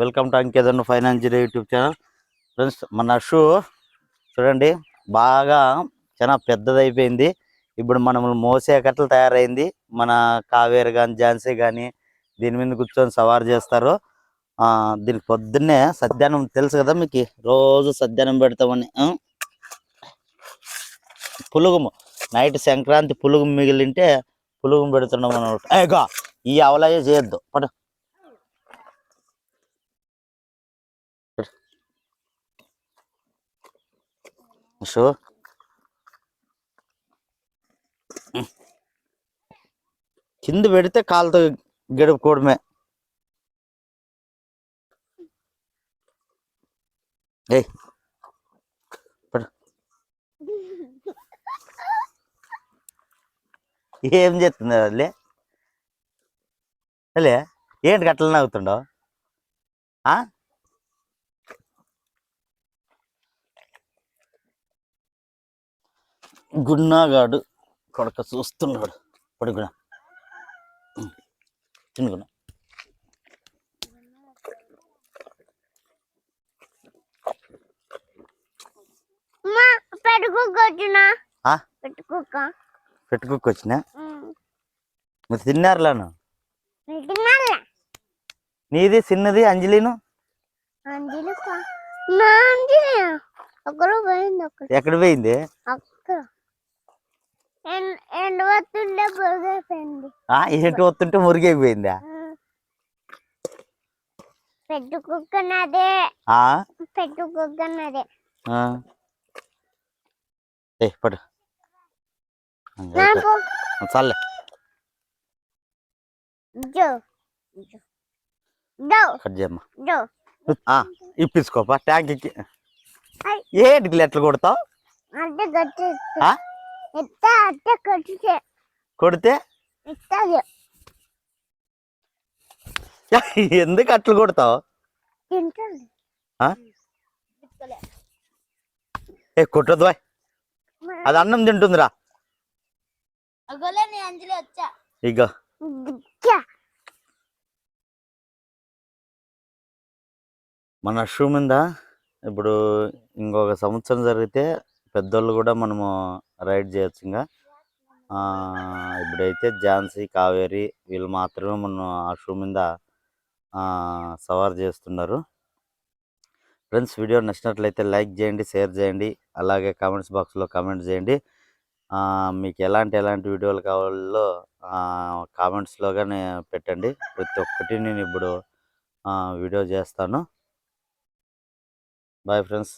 Welcome to అంకేదన్ financial YouTube channel. Friends మన shoe చూడండి బాగా చాలా పెద్దదైపోయింది. ఇప్పుడు మనం మోసే కట్టలు తయారైంది. మన కావేరి కానీ ఝాన్సీ కానీ దీని మీద కూర్చొని సవారు చేస్తారు. దీనికి పొద్దున్నే సద్యానం తెలుసు కదా మీకు? రోజు సద్యానం పెడతామని పులుగుము. నైట్ సంక్రాంతి పులుగు మిగిలింటే పులుగు పెడుతున్నాం అనమాట ఏగా ఈ అవలయ్య చేయొద్దు. పట షో కింద పెడితే కాలుతో గడుపుకోవడమే. ఏ ఏం చేస్తుంది వాళ్ళే అలే ఏంటి గట్ల నవ్వుతుండవు గున్నాగాడు కొడక చూస్తున్నాడు. పడుకున్నా తినుకున్నా పెట్టుకోక. వచ్చినా మరి తిన్నారులాను నీది చిన్నది అంజలిను? ఎక్కడ పోయింది? ఎండ వస్తుంటే మురిగైపోయిందా? పెట్టుకున్నదే ఆ? పెట్టుకున్నదే ఆ. ఏ పడు. నాకు చాలే ఇప్పించుకోపా ట్యాంక్. ఏంటి ఎట్లా కొడతావు? కొడితే? ఎందుకు అట్లా కొడతావు? ఏ కొట్టదు బాయ్. అది అన్నం తింటుందిరా. అగోలే నీ అంజలి వచ్చా. ఇగో. మన షూ మీద ఇప్పుడు ఇంకొక సంవత్సరం జరిగితే పెద్దోళ్ళు కూడా మనము రైడ్ చేయొచ్చు ఇంకా ఇప్పుడైతే ఝాన్సీ కావేరి వీళ్ళు మాత్రమే మనం ఆ షూ మీద సవారు చేస్తున్నారు. ఫ్రెండ్స్ వీడియో నచ్చినట్లయితే లైక్ చేయండి షేర్ చేయండి అలాగే కామెంట్స్ బాక్స్లో కామెంట్ చేయండి. మీకు ఎలాంటి ఎలాంటి వీడియోలు కావాలో కామెంట్స్లోగానే పెట్టండి. ప్రతి ఒక్కటి నేను ఇప్పుడు వీడియో చేస్తాను. Bye friends.